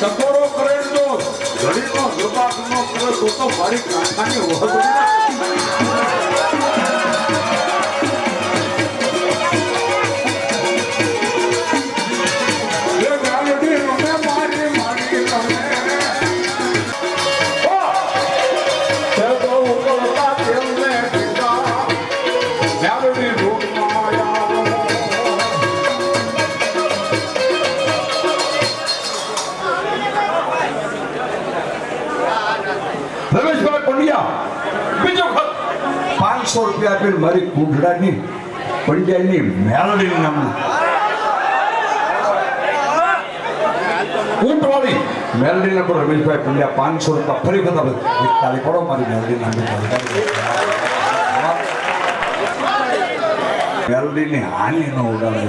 Socorro. ઘડીનો જુબાકનો પ્રયોગ તો મારી કાંઠાની વહુ રમેશભાઈ પંડ્યા. બીજો ખત. પાંચસો રૂપિયા આપીને મારી કુંઢડાની પંડ્યાની મેલડી નામની. ઊંટવાળી મેલડી ને રમેશભાઈ પંડ્યા પાંચસો રૂપિયા ફરી બધા એક તાળી પડો મારી મેલડી નામની મેલડીની હાની નો ઉડાડે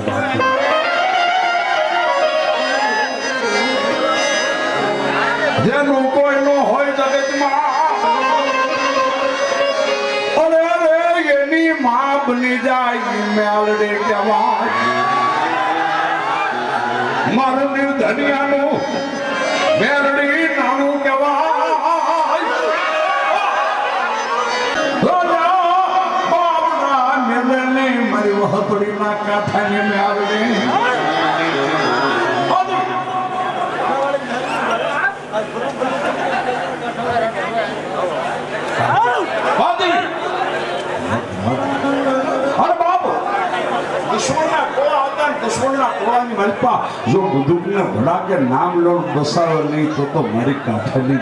જેનું જાય મેલડે કહેવાય મારું ધનિયાનું મેલડી નાનું કહેવાય રાજા બાપના મેલને મારી વહપડીના કાંઠાને ટોળા હતા ને દુશ્મનના ટોળાની મલપા. જો બંદૂકને ભડાકે નામ લોડ બસાવે નહીં તો તો મારી કાંઠાની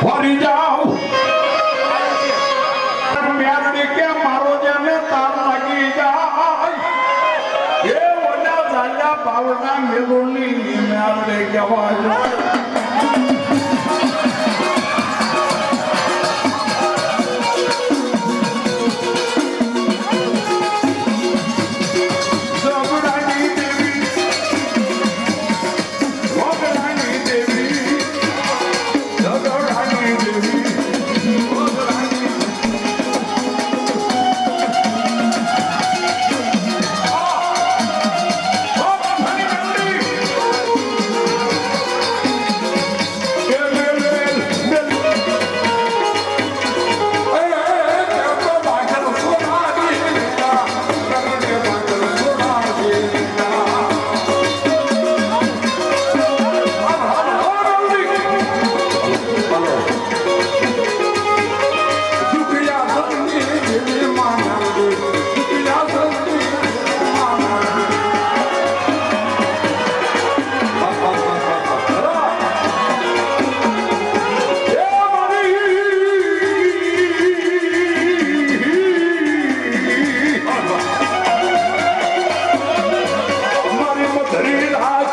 ફરી જાઓ મેરડી કે મારો જેને તાર લાગી જાય. એ ઓલા જાયા બાવના મેલુની કહેવાય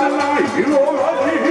my you are lovely.